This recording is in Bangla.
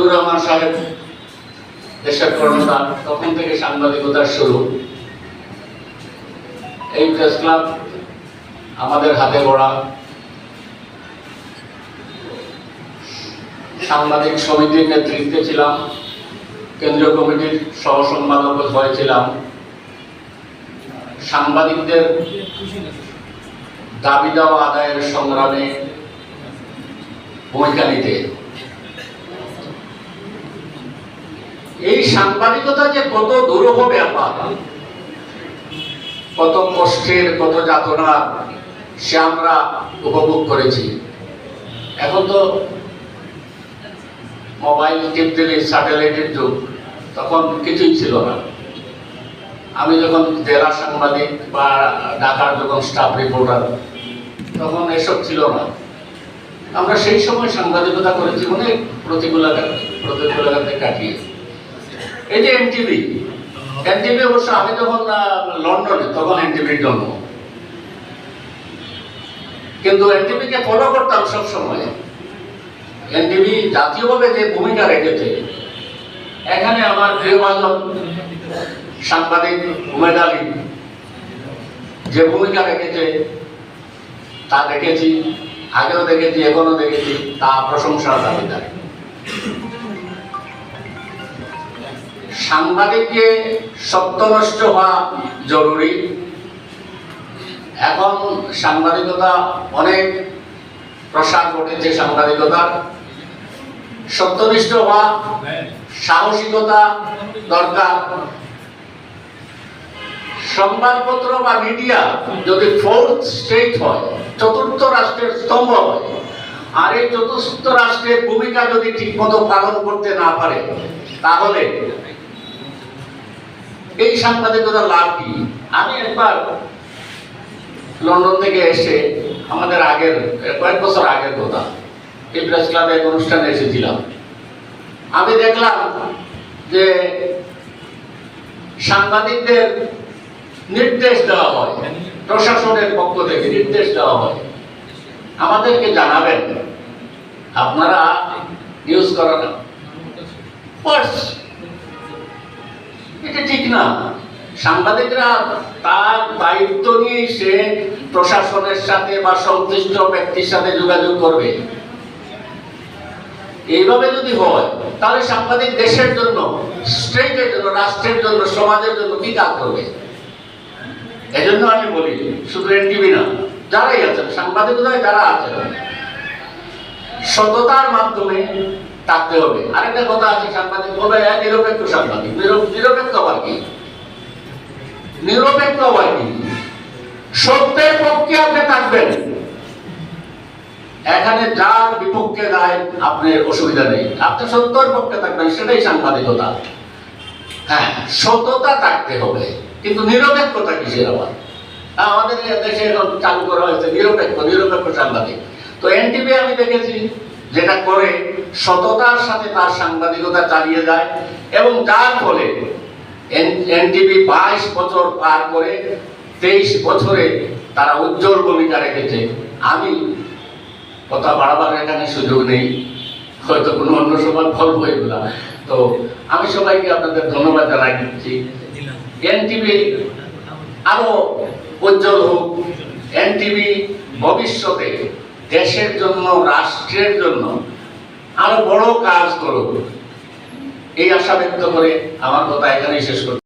মুজিবুর রহমান সাহেব, দেশের কর্মতা তখন থেকে সাংবাদিকতার শুরু। এই প্রেস ক্লাব আমাদের হাতে গড়া। সাংবাদিক সমিতির নেতৃত্বে ছিলাম, কেন্দ্রীয় কমিটির সহ সম্পাদক হয়েছিলাম সাংবাদিকদের দাবি দেওয়া আদায়ের সংগ্রামে ভূমিকা নিতে এই সাংবাদিকতা যে কত দুরূহ ব্যাপার, কত কষ্টের, কত যাতনা, সে আমরা উপভোগ করেছি। এখন তো মোবাইল টিপতে স্যাটেলাইটের যুগ, তখন কিছুই ছিল না। আমি যখন জেলা সাংবাদিক বা ঢাকার যখন স্টাফ রিপোর্টার তখন এসব ছিল না। আমরা সেই সময় সাংবাদিকতা করেছি, অনেক প্রতিকূলতা, প্রতিকূলতাতে কাটিয়ে এই যে এনটিভি এনটিভি অবশ্য আমি যখন লন্ডনে, তখন এনটিভির জন্ম। কিন্তু এনটিভিকে ফলো করতাম সব সময় এনটিভি জাতীয়ভাবে যে ভূমিকা রেখেছে, এখানে আমার প্রিয় বান্ধব, সাংবাদিক উমেদ আলী, যে ভূমিকা রেখেছে, তা দেখেছি, আগেও দেখেছি, এখনও দেখেছি, তা প্রশংসার দাবিদার। সাংবাদিককে সত্যনষ্ট হওয়া জরুরি। এখন সাংবাদিকতা অনেক প্রসার ঘটেছে সাংবাদিকতার। সত্যনিষ্ঠ হওয়া, সাহসিকতা দরকার। সংবাদপত্র বা মিডিয়া যদি ফোর্থ স্টেট হয়, চতুর্থ রাষ্ট্রের স্তম্ভ হয়, আর এই চতুর্থ রাষ্ট্রের ভূমিকা যদি ঠিকমতো পালন করতে না পারে, তাহলে এই সাংবাদিকতার লাভ কি? আমি একবার লন্ডন থেকে এসে আমাদের আগের, কয়েক বছর আগের কথা ক্লাবে এক অনুষ্ঠানে এসেছিলাম। আমি দেখলাম যে সাংবাদিকদের নির্দেশ দেওয়া হয়, প্রশাসনের পক্ষ থেকে নির্দেশ দেওয়া হয়। আমাদেরকে জানাবেন, আপনারা নিউজ করান না সাংবাদিকরা তার দায়িত্ব নিয়ে সে প্রশাসনের সাথে বা সংশ্লিষ্ট ব্যক্তির সাথে যোগাযোগ করবে। এইভাবে যদি হয়, তাহলে সাংবাদিক দেশের জন্য, স্টেটের জন্য, রাষ্ট্রের জন্য, সমাজের জন্য কি কাজ করবে? এজন্য আমি বলি, শুধু এনটিভি না, যারাই আছেন সাংবাদিকতায় যারা আছেন, সততার মাধ্যমে থাকতে হবে। আরেকটা কথা আছে সাংবাদিক বলে "হ্যাঁ, নিরপেক্ষ সাংবাদিক। নিরপেক্ষ আবার কি? নিরপেক্ষ আবার কি? সত্যের পক্ষে আপনি থাকবেন। এখানে যার বিপক্ষে গায় আপনার অসুবিধা নেই। আপনি সত্যের পক্ষে থাকবেন সেটাই সাংবাদিকতা। হ্যাঁ সততা থাকতে হবে কিন্তু নিরপেক্ষতা কিসের আবার? আমাদের দেশে এখন চালু করা হয়েছে নিরপেক্ষ নিরপেক্ষ সাংবাদিক। তো এনটিভি আমি দেখেছি যেটা করে সততার সাথে তার সাংবাদিকতা চালিয়ে যায় এবং যার ফলে এনটিভি বাইশ বছর পার করে তেইশ বছরে তারা উজ্জ্বল ভূমিকা রেখেছে। আমি কথা বাড়াবার এখানে সুযোগ নেই। হয়তো কোনো অন্য সময় বলব এগুলা তো আমি সবাইকে আপনাদের ধন্যবাদ জানাই দিচ্ছি। এনটিভি আরও উজ্জ্বল হোক। এনটিভি ভবিষ্যতে দেশের জন্য, রাষ্ট্রের জন্য আরও বড় কাজ করব এই আশা ব্যক্ত করে আমার কথা এখানেই শেষ করছি।